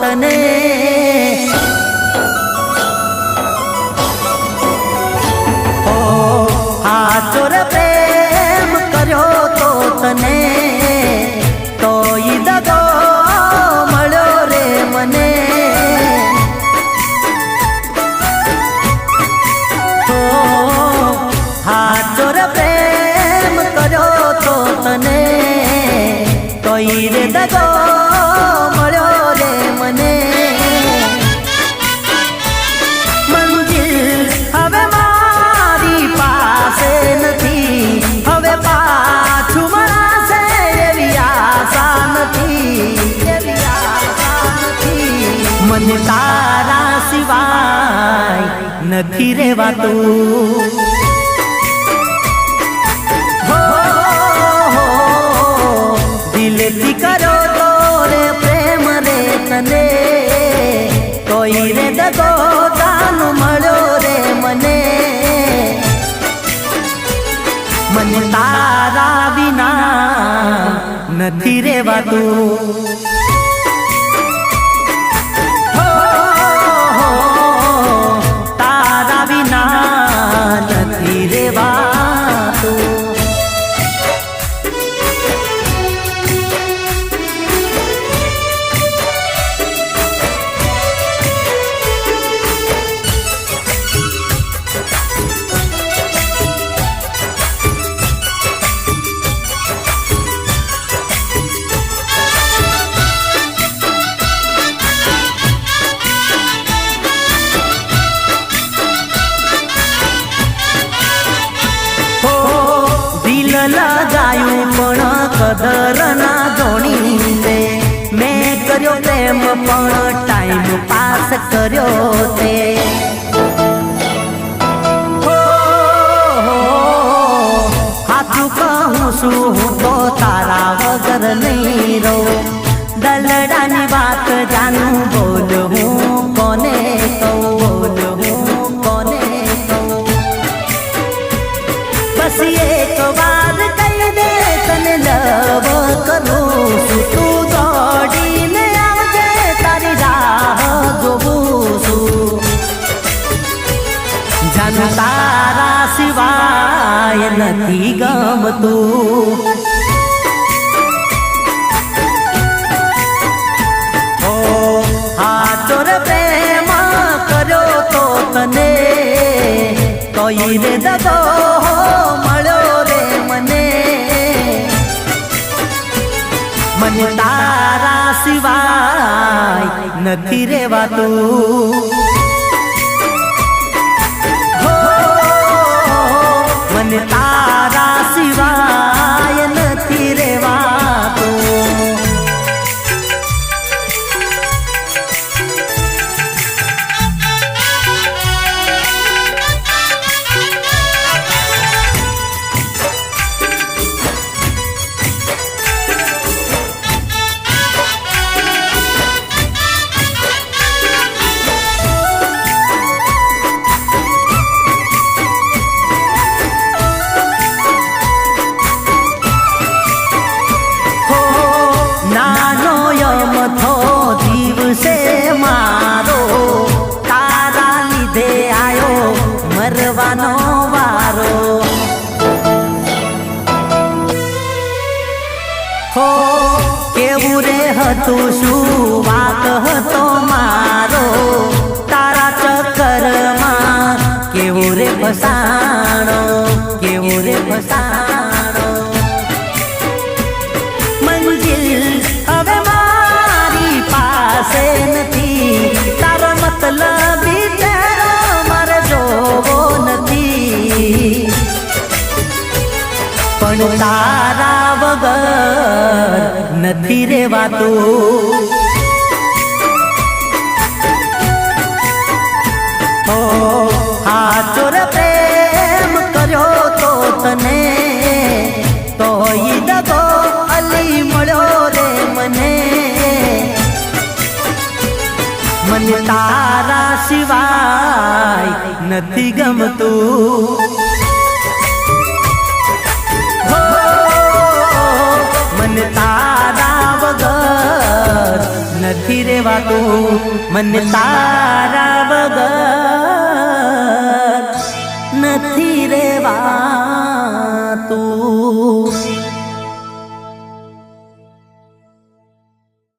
કર્યો તો તને ચોર પ્રેમ કર્યો તો તને. તો ઈ દગો મળ્યો રે મને. તો હાચોર પ્રેમ કર્યો તો તને. કોઈ રે દગો મને તારા સિવાય નથી હો, દિલથી કરો તો રે પ્રેમ રે તને. કોઈ રે દગો જાનું મળ્યો રે મને. મને તારા વિના નથી રેવાતું પણ કદર ના મેં કર્યો પ્રેમ, પણ ટાઈમ પાસ કર્યો તે. છું, હું તો તારા વગર નહીં રહું. દલડાની વાત જાનું બોલ હું નથી ગામતું. કોઈ રે દગો મળ્યો રે મને. મને તારા સિવાય નથી રેવાતું. રે હતું, શું વાત હતો મારો? તારા ચક્કરમાં કેવું રે ફસાણો? કેવું રે ફસાણો? મંજિલ હવે મારી પાસે નથી. તારો મતલબ મારે જોવો નથી. પણ તારા વગર નથી રેવાતું. ઓ હાચોર પ્રેમ કર્યો તો તને, તો ઈ દગો અલી મળ્યો રે મને. મને તારા સિવાય નથી ગમતું. નથી રેવાતું મને તારા વગર